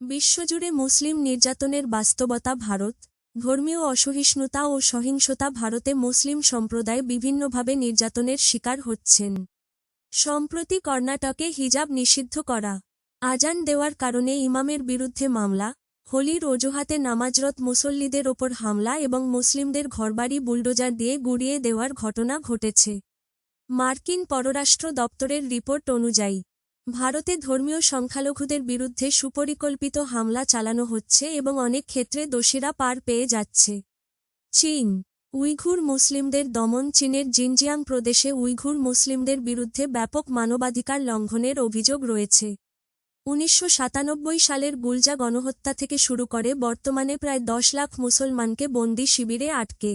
বিশ্বজুড়ে মুসলিম নির্যাতনের বাস্তবতা ভারত, ধর্মীয় অসহিষ্ণুতা ও সহিংসতা ভারতে মুসলিম সম্প্রদায় বিভিন্নভাবে নির্যাতনের শিকার হচ্ছেন। সম্প্রতি কর্ণাটকে হিজাব নিষিদ্ধ করা, আজান দেওয়ার কারণে ইমামের বিরুদ্ধে মামলা, হোলির অজুহাতে নামাজরত মুসল্লিদের ওপর হামলা এবং মুসলিমদের ঘরবাড়ি বুলডোজার দিয়ে গুড়িয়ে দেওয়ার ঘটনা ঘটেছে। মার্কিন পররাষ্ট্র দপ্তরের রিপোর্ট অনুযায়ী ভারতে ধর্মীয় সংখ্যালঘুদের বিরুদ্ধে সুপরিকল্পিত হামলা চালানো হচ্ছে এবং অনেক ক্ষেত্রে দোষীরা পার পেয়ে যাচ্ছে। চীন, উইঘুর মুসলিমদের দমন চীনের জিনজিয়াং প্রদেশে উইঘুর মুসলিমদের বিরুদ্ধে ব্যাপক মানবাধিকার লঙ্ঘনের অভিযোগ রয়েছে। উনিশশো সাতানব্বই সালের গুলজা গণহত্যা থেকে শুরু করে বর্তমানে প্রায় দশ লাখ মুসলমানকে বন্দি শিবিরে আটকে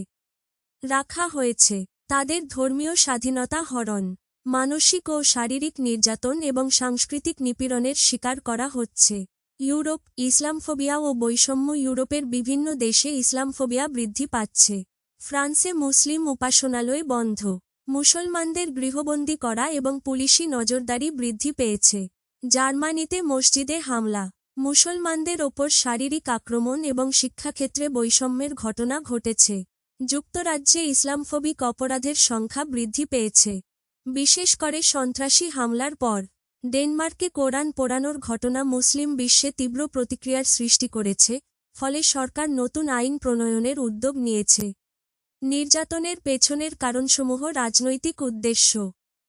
রাখা হয়েছে। তাদের ধর্মীয় স্বাধীনতা হরণ মানসিক ও শারীরিক নির্যাতন এবং সাংস্কৃতিক নিপীড়নের শিকার করা হচ্ছে। ইউরোপ, ইসলামফোবিয়া ও বৈষম্য ইউরোপের বিভিন্ন দেশে ইসলামফোবিয়া বৃদ্ধি পাচ্ছে। ফ্রান্সে মুসলিম উপাসনালয় বন্ধ। মুসলমানদের গৃহবন্দী করা এবং পুলিশি নজরদারি বৃদ্ধি পেয়েছে। জার্মানিতে মসজিদে হামলা। মুসলমানদের ওপর শারীরিক আক্রমণ এবং শিক্ষাক্ষেত্রে বৈষম্যের ঘটনা ঘটেছে। যুক্তরাজ্যে ইসলামফোবিক অপরাধের সংখ্যা বৃদ্ধি পেয়েছে। বিশেষ করে সন্ত্রাসী হামলার পর, ডেনমার্কে কোরআন পোড়ানোর ঘটনা মুসলিম বিশ্বে তীব্র প্রতিক্রিয়ার সৃষ্টি করেছে, ফলে সরকার নতুন আইন প্রণয়নের উদ্যোগ নিয়েছে। নির্যাতনের পেছনের কারণসমূহ রাজনৈতিক উদ্দেশ্য।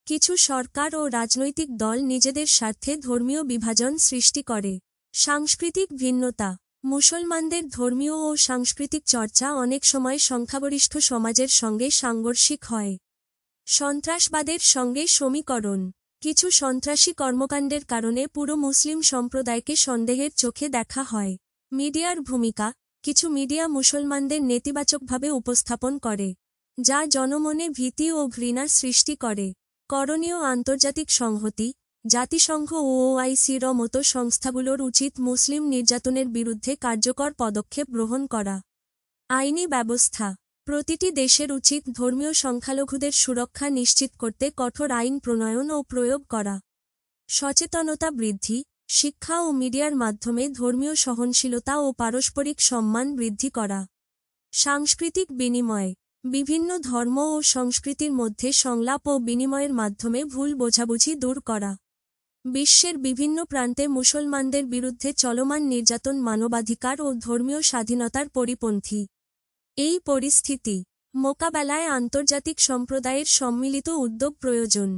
কিছু সরকার ও রাজনৈতিক দল নিজেদের স্বার্থে ধর্মীয় বিভাজন সৃষ্টি করে। সাংস্কৃতিক ভিন্নতা। মুসলমানদের ধর্মীয় ও সাংস্কৃতিক চর্চা অনেক সময় সংখ্যাগরিষ্ঠ সমাজের সঙ্গে সাংঘর্ষিক হয়। সন্ত্রাসবাদের সঙ্গে সমীকরণ। কিছু সন্ত্রাসী কর্মকাণ্ডের কারণে পুরো মুসলিম সম্প্রদায়কে সন্দেহের চোখে দেখা হয়। মিডিয়ার ভূমিকা, কিছু মিডিয়া মুসলমানদের নেতিবাচকভাবে উপস্থাপন করে, যা জনমনে ভীতি ও ঘৃণার সৃষ্টি করে। করণীয় আন্তর্জাতিক সংহতি, জাতিসংঘ ও ওআইসির মতো সংস্থাগুলোর উচিত মুসলিম নির্যাতনের বিরুদ্ধে কার্যকর পদক্ষেপ গ্রহণ করা। আইনি ব্যবস্থা প্রতিটি দেশের উচিত ধর্মীয় সংখ্যালঘুদের সুরক্ষা নিশ্চিত করতে কঠোর আইন প্রণয়ন ও প্রয়োগ করা। সচেতনতা বৃদ্ধি, শিক্ষা ও মিডিয়ার মাধ্যমে ধর্মীয় সহনশীলতা ও পারস্পরিক সম্মান বৃদ্ধি করা। সাংস্কৃতিক বিনিময়, বিভিন্ন ধর্ম ও সংস্কৃতির মধ্যে সংলাপ ও বিনিময়ের মাধ্যমে ভুল বোঝাবুঝি দূর করা। বিশ্বের বিভিন্ন প্রান্তে মুসলমানদের বিরুদ্ধে চলমান নির্যাতন মানবাধিকার ও ধর্মীয় স্বাধীনতার পরিপন্থী। এই পরিস্থিতি মোকাবেলায় আন্তর্জাতিক সম্প্রদায়ের সম্মিলিত উদ্যোগ প্রয়োজন।